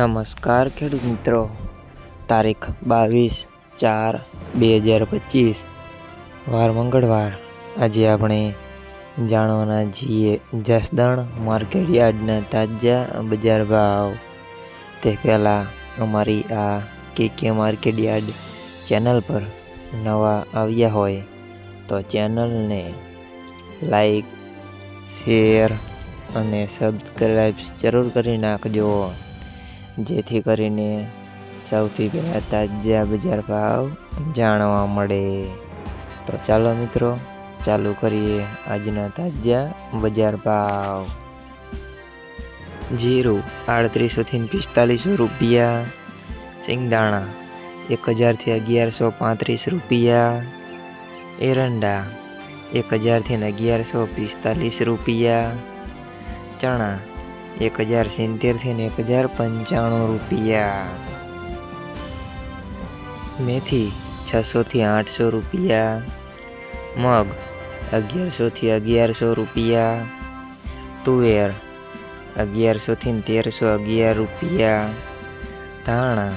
નમસ્કાર ખેડૂત મિત્રો. તારીખ બાવીસ ચાર બે હજાર પચીસ. વાર મંગળવાર. આજે આપણે જાણવાના છીએ જસદણ માર્કેટ યાર્ડના તાજા બજાર ભાવ. તે પહેલાં અમારી આ કે કે માર્કેટ યાર્ડ ચેનલ પર નવા આવ્યા હોય તો ચેનલને લાઈક, શેર અને સબસ્ક્રાઈબ જરૂર કરી નાખજો. જેથી કરીને સૌથી પહેલાં તાજા બજાર ભાવ જાણવા મળે. તો ચાલો મિત્રો, ચાલુ કરીએ આજના તાજા બજાર ભાવ. જીરું આડત્રીસોથી પિસ્તાલીસો રૂપિયા સિંગદાણા એક હજારથી અગિયારસો પાંત્રીસ રૂપિયા, એરંડા એક હજારથી અગિયારસો પિસ્તાલીસ રૂપિયા, ચણા એક હજાર સિત્તેરથી ને એક હજાર પંચાણું રૂપિયા. મેથી છસોથી આઠસો રૂપિયા. મગ અગિયારસોથી અગિયારસો રૂપિયા. તુવેર અગિયારસોથી તેરસો અગિયાર રૂપિયા. ધાણા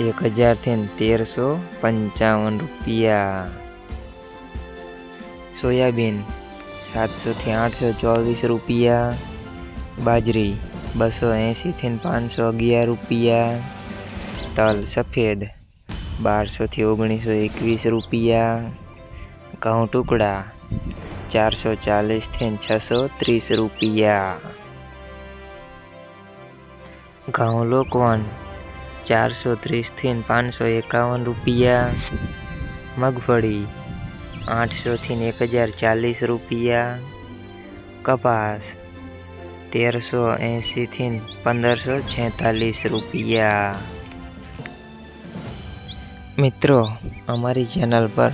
એક હજારથી તેરસો પંચાવન રૂપિયા. સોયાબીન સાતસોથી આઠસો ચોવીસ રૂપિયા. બાજરી, બસો એંશીથી પાંચસો અગિયાર રૂપિયા. તલ સફેદ બારસોથી ઓગણીસો એકવીસ રૂપિયા. ઘઉં ટુકડા, ચારસો ચાલીસથી છસો ત્રીસ રૂપિયા. ઘઉં લોકવન, ચારસો ત્રીસથી પાંચસો એકાવન રૂપિયા. મગફળી આઠસોથી એક હજાર ચાલીસ રૂપિયા. કપાસ તેરસો એંશીથી પંદરસો છેતાલીસ રૂપિયા. મિત્રો, અમારી ચેનલ પર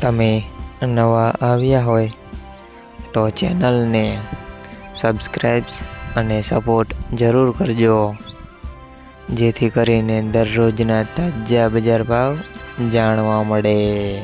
તમે નવા આવ્યા હોય તો ચેનલને સબસ્ક્રાઈબ્સ અને સપોર્ટ જરૂર કરજો. જેથી કરીને દરરોજના તાજા બજાર ભાવ જાણવા મળે.